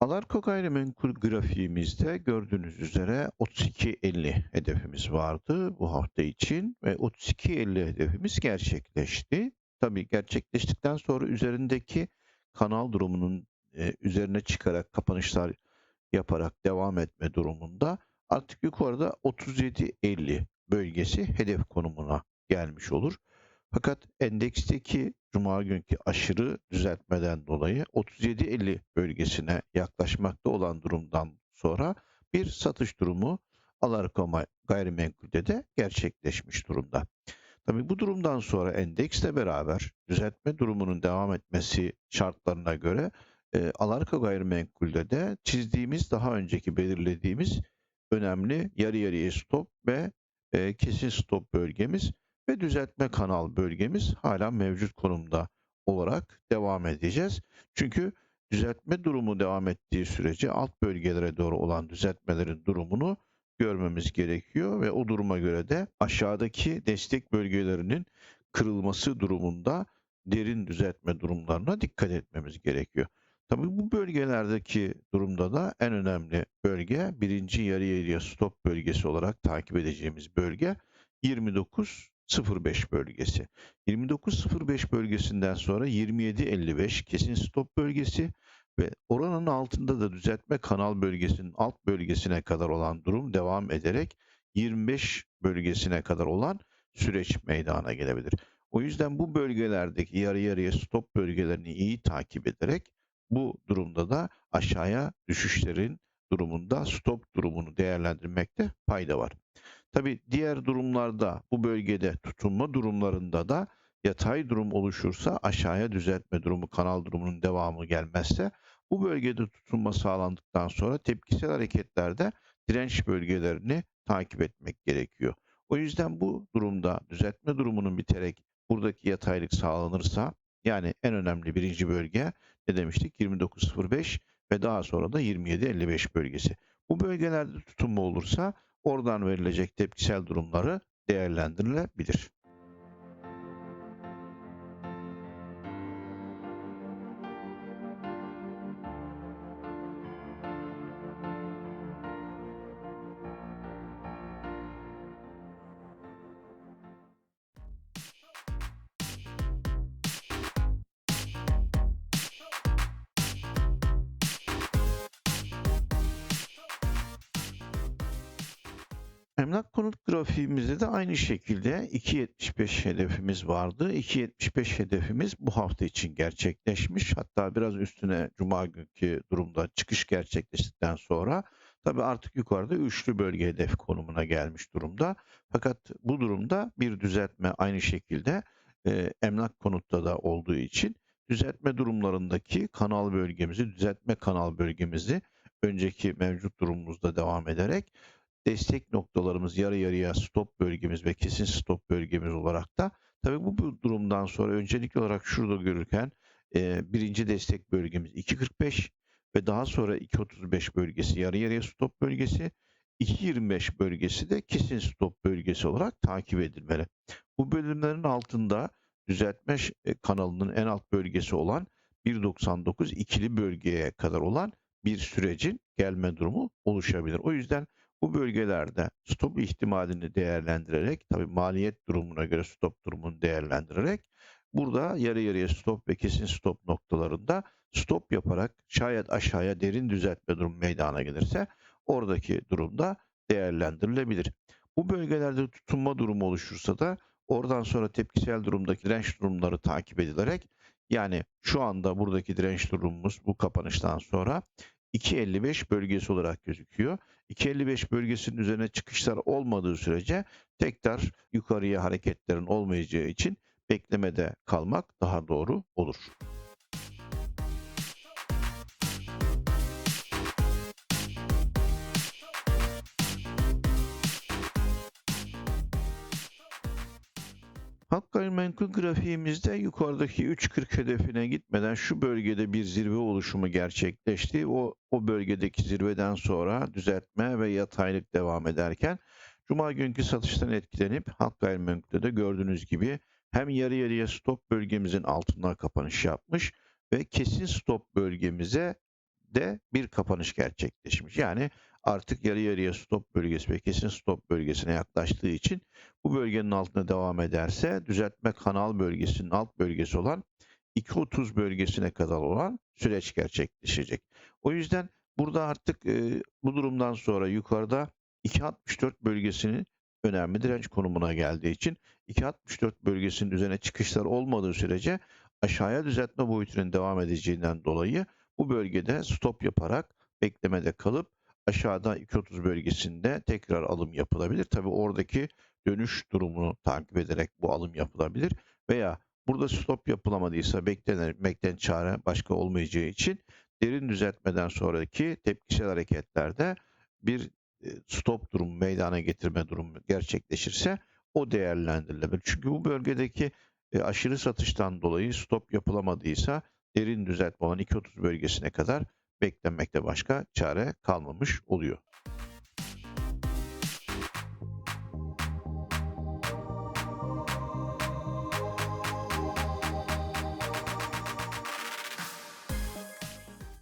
Alarko Gayrimenkul grafiğimizde gördüğünüz üzere 32.50 hedefimiz vardı bu hafta için ve 32.50 hedefimiz gerçekleşti. Tabii gerçekleştikten sonra üzerindeki kanal durumunun e, üzerine çıkarak kapanışlar yaparak devam etme durumunda artık yukarıda 37.50 bölgesi hedef konumuna gelmiş olur. Fakat endeksteki cuma günkü aşırı düzeltmeden dolayı 37.50 bölgesine yaklaşmakta olan durumdan sonra bir satış durumu Alarko gayrimenkulde de gerçekleşmiş durumda. Tabii bu durumdan sonra endeksle beraber düzeltme durumunun devam etmesi şartlarına göre e, Alarko gayrimenkulde de çizdiğimiz daha önceki belirlediğimiz önemli yarı yarıya stop ve e, kesin stop bölgemiz ve düzeltme kanal bölgemiz hala mevcut konumda olarak devam edeceğiz. Çünkü düzeltme durumu devam ettiği sürece alt bölgelere doğru olan düzeltmelerin durumunu görmemiz gerekiyor ve o duruma göre de aşağıdaki destek bölgelerinin kırılması durumunda derin düzeltme durumlarına dikkat etmemiz gerekiyor. Tabii bu bölgelerdeki durumda da en önemli bölge birinci yarı yarıya stop bölgesi olarak takip edeceğimiz bölge 29.05 bölgesi. 29.05 bölgesinden sonra 27.55 kesin stop bölgesi ve oranın altında da düzeltme kanal bölgesinin alt bölgesine kadar olan durum devam ederek 25 bölgesine kadar olan süreç meydana gelebilir. O yüzden bu bölgelerdeki yarı yarıya stop bölgelerini iyi takip ederek bu durumda da aşağıya düşüşlerin durumunda stop durumunu değerlendirmekte fayda var. Tabi diğer durumlarda bu bölgede tutunma durumlarında da yatay durum oluşursa aşağıya düzeltme durumu kanal durumunun devamı gelmezse bu bölgede tutunma sağlandıktan sonra tepkisel hareketlerde direnç bölgelerini takip etmek gerekiyor. O yüzden bu durumda düzeltme durumunun biterek buradaki yataylık sağlanırsa yani en önemli birinci bölge ne demiştik 29.05 ve daha sonra da 27.55 bölgesi. Bu bölgelerde tutunma olursa oradan verilecek tepkisel durumları değerlendirilebilir. Emlak konut grafiğimizde de aynı şekilde 2.75 hedefimiz vardı. 2.75 hedefimiz bu hafta için gerçekleşmiş. Hatta biraz üstüne cuma günkü durumda çıkış gerçekleştikten sonra tabii artık yukarıda üçlü bölge hedef konumuna gelmiş durumda. Fakat bu durumda bir düzeltme aynı şekilde e, emlak konutta da olduğu için düzeltme durumlarındaki kanal bölgemizi, düzeltme kanal bölgemizi önceki mevcut durumumuzda devam ederek destek noktalarımız yarı yarıya stop bölgemiz ve kesin stop bölgemiz olarak da tabii bu, durumdan sonra öncelikli olarak şurada görürken e, birinci destek bölgemiz 2.45 ve daha sonra 2.35 bölgesi yarı yarıya stop bölgesi 2.25 bölgesi de kesin stop bölgesi olarak takip edilmeli. Bu bölümlerin altında düzeltme e, kanalının en alt bölgesi olan 1.99 ikili bölgeye kadar olan bir sürecin gelme durumu oluşabilir. O yüzden bu bölgelerde stop ihtimalini değerlendirerek, tabi maliyet durumuna göre stop durumunu değerlendirerek burada yarı yarıya stop ve kesin stop noktalarında stop yaparak şayet aşağıya derin düzeltme durumu meydana gelirse oradaki durumda değerlendirilebilir. Bu bölgelerde tutunma durumu oluşursa da oradan sonra tepkisel durumdaki direnç durumları takip edilerek yani şu anda buradaki direnç durumumuz bu kapanıştan sonra 2.55 bölgesi olarak gözüküyor. 2.55 bölgesinin üzerine çıkışlar olmadığı sürece tekrar yukarıya hareketlerin olmayacağı için beklemede kalmak daha doğru olur. Gayrimenkul grafiğimizde yukarıdaki 3.40 hedefine gitmeden şu bölgede bir zirve oluşumu gerçekleşti. O, o bölgedeki zirveden sonra düzeltme ve yataylık devam ederken Cuma günkü satıştan etkilenip halk gayrimenkulde de gördüğünüz gibi hem yarı yarıya stop bölgemizin altından kapanış yapmış ve kesin stop bölgemize de bir kapanış gerçekleşmiş. Yani artık yarı yarıya stop bölgesi ve kesin stop bölgesine yaklaştığı için bu bölgenin altına devam ederse düzeltme kanal bölgesinin alt bölgesi olan 2.30 bölgesine kadar olan süreç gerçekleşecek. O yüzden burada artık e, bu durumdan sonra yukarıda 2.64 bölgesinin önemli direnç konumuna geldiği için 2.64 bölgesinin üzerine çıkışlar olmadığı sürece aşağıya düzeltme boyutunun devam edeceğinden dolayı bu bölgede stop yaparak beklemede kalıp aşağıda 2.30 bölgesinde tekrar alım yapılabilir. Tabi oradaki dönüş durumunu takip ederek bu alım yapılabilir veya burada stop yapılamadıysa beklenmekten çare başka olmayacağı için derin düzeltmeden sonraki tepkisel hareketlerde bir e, stop durumu meydana getirme durumu gerçekleşirse o değerlendirilebilir. Çünkü bu bölgedeki e, aşırı satıştan dolayı stop yapılamadıysa derin düzeltme olan 2.30 bölgesine kadar beklenmekte başka çare kalmamış oluyor.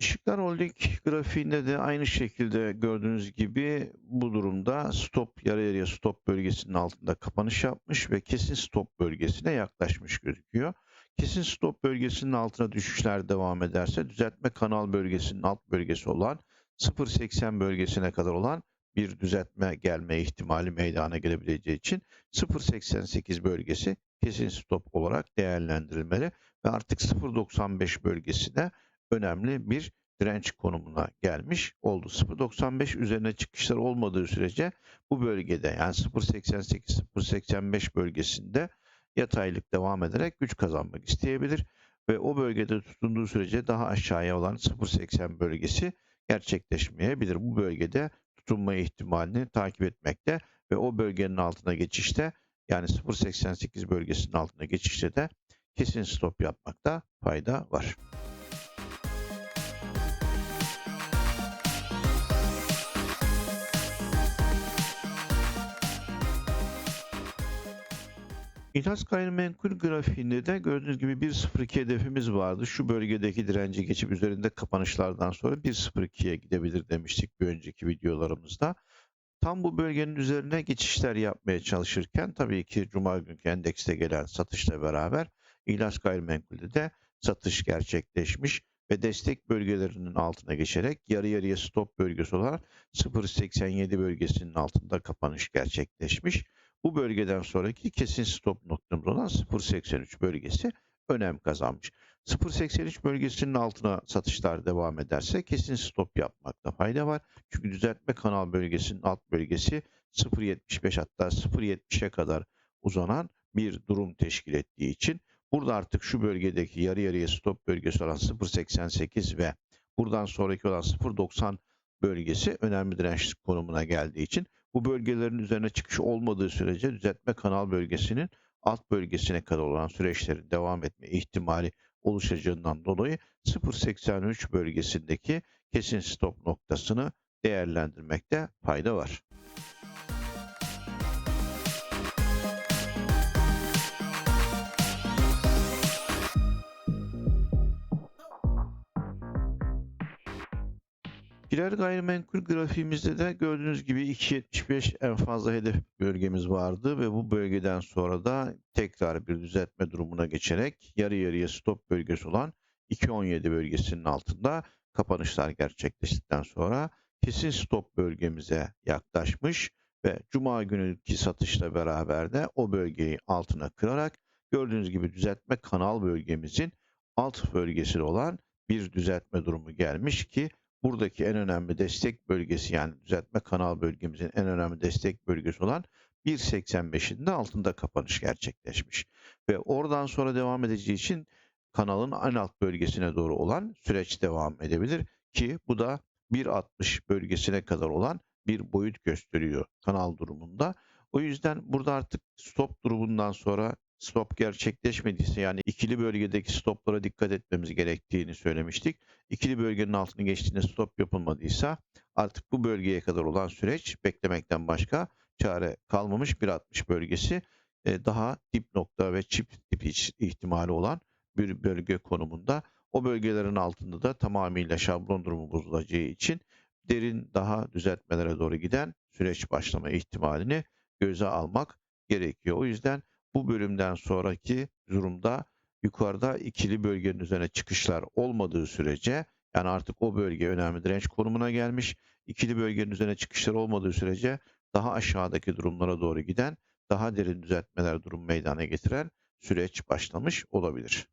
Işıklar Holding grafiğinde de aynı şekilde gördüğünüz gibi bu durumda stop yarı yarıya stop bölgesinin altında kapanış yapmış ve kesin stop bölgesine yaklaşmış gözüküyor. Kesin stop bölgesinin altına düşüşler devam ederse düzeltme kanal bölgesinin alt bölgesi olan 0.80 bölgesine kadar olan bir düzeltme gelme ihtimali meydana gelebileceği için 0.88 bölgesi kesin stop olarak değerlendirilmeli ve artık 0.95 bölgesi de önemli bir direnç konumuna gelmiş oldu. 0.95 üzerine çıkışlar olmadığı sürece bu bölgede yani 0.88-0.85 bölgesinde yataylık devam ederek güç kazanmak isteyebilir ve o bölgede tutunduğu sürece daha aşağıya olan 0.80 bölgesi gerçekleşmeyebilir. Bu bölgede tutunma ihtimalini takip etmekte ve o bölgenin altına geçişte yani 0.88 bölgesinin altına geçişte de kesin stop yapmakta fayda var. İthal gayrimenkul grafiğinde de gördüğünüz gibi 1.02 hedefimiz vardı. Şu bölgedeki direnci geçip üzerinde kapanışlardan sonra 1.02'ye gidebilir demiştik bir önceki videolarımızda. Tam bu bölgenin üzerine geçişler yapmaya çalışırken tabii ki Cuma günkü endekste gelen satışla beraber İhlas Gayrimenkul'de de satış gerçekleşmiş ve destek bölgelerinin altına geçerek yarı yarıya stop bölgesi olan 0.87 bölgesinin altında kapanış gerçekleşmiş. Bu bölgeden sonraki kesin stop noktamız olan 0.83 bölgesi önem kazanmış. 0.83 bölgesinin altına satışlar devam ederse kesin stop yapmakta fayda var. Çünkü düzeltme kanal bölgesinin alt bölgesi 0.75 hatta 0.70'e kadar uzanan bir durum teşkil ettiği için burada artık şu bölgedeki yarı yarıya stop bölgesi olan 0.88 ve buradan sonraki olan 0.90 bölgesi önemli direnç konumuna geldiği için bu bölgelerin üzerine çıkış olmadığı sürece düzeltme kanal bölgesinin alt bölgesine kadar olan süreçlerin devam etme ihtimali oluşacağından dolayı 0.83 bölgesindeki kesin stop noktasını değerlendirmekte fayda var. Girer gayrimenkul grafiğimizde de gördüğünüz gibi 2.75 en fazla hedef bölgemiz vardı ve bu bölgeden sonra da tekrar bir düzeltme durumuna geçerek yarı yarıya stop bölgesi olan 2.17 bölgesinin altında kapanışlar gerçekleştikten sonra kesin stop bölgemize yaklaşmış ve cuma günüki satışla beraber de o bölgeyi altına kırarak gördüğünüz gibi düzeltme kanal bölgemizin alt bölgesi olan bir düzeltme durumu gelmiş ki buradaki en önemli destek bölgesi yani düzeltme kanal bölgemizin en önemli destek bölgesi olan 1.85'in de altında kapanış gerçekleşmiş. Ve oradan sonra devam edeceği için kanalın en alt bölgesine doğru olan süreç devam edebilir ki bu da 1.60 bölgesine kadar olan bir boyut gösteriyor kanal durumunda. O yüzden burada artık stop durumundan sonra stop gerçekleşmediyse yani ikili bölgedeki stoplara dikkat etmemiz gerektiğini söylemiştik. İkili bölgenin altını geçtiğinde stop yapılmadıysa artık bu bölgeye kadar olan süreç beklemekten başka çare kalmamış 1.60 bölgesi e, daha dip nokta ve çip dip ihtimali olan bir bölge konumunda. O bölgelerin altında da tamamıyla şablon durumu bozulacağı için derin daha düzeltmelere doğru giden süreç başlama ihtimalini göze almak gerekiyor. O yüzden bu bölümden sonraki durumda yukarıda ikili bölgenin üzerine çıkışlar olmadığı sürece yani artık o bölge önemli direnç konumuna gelmiş. İkili bölgenin üzerine çıkışlar olmadığı sürece daha aşağıdaki durumlara doğru giden daha derin düzeltmeler durum meydana getiren süreç başlamış olabilir.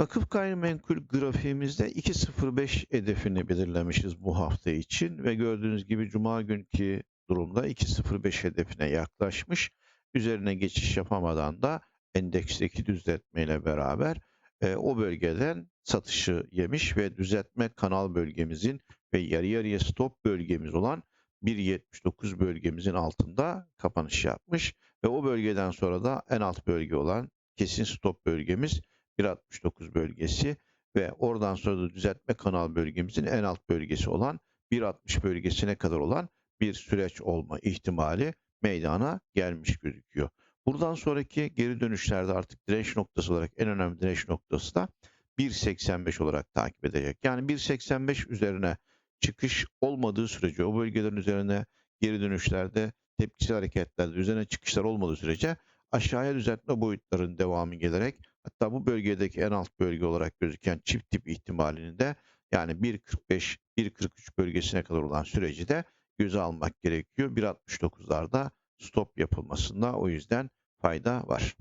Vakıf gayrimenkul grafiğimizde 2.05 hedefini belirlemişiz bu hafta için ve gördüğünüz gibi cuma günkü durumda 2.05 hedefine yaklaşmış. Üzerine geçiş yapamadan da endeksteki düzeltmeyle beraber e, o bölgeden satışı yemiş ve düzeltme kanal bölgemizin ve yarı yarıya stop bölgemiz olan 1.79 bölgemizin altında kapanış yapmış ve o bölgeden sonra da en alt bölge olan kesin stop bölgemiz 1.69 bölgesi ve oradan sonra da düzeltme kanal bölgemizin en alt bölgesi olan 1.60 bölgesine kadar olan bir süreç olma ihtimali meydana gelmiş gözüküyor. Buradan sonraki geri dönüşlerde artık direnç noktası olarak en önemli direnç noktası da 1.85 olarak takip edecek. Yani 1.85 üzerine çıkış olmadığı sürece o bölgelerin üzerine geri dönüşlerde tepkisel hareketlerde üzerine çıkışlar olmadığı sürece aşağıya düzeltme boyutlarının devamı gelerek hatta bu bölgedeki en alt bölge olarak gözüken çift tip ihtimalini de yani 1.45 1.43 bölgesine kadar olan süreci de göze almak gerekiyor. 1.69'larda stop yapılmasında o yüzden fayda var.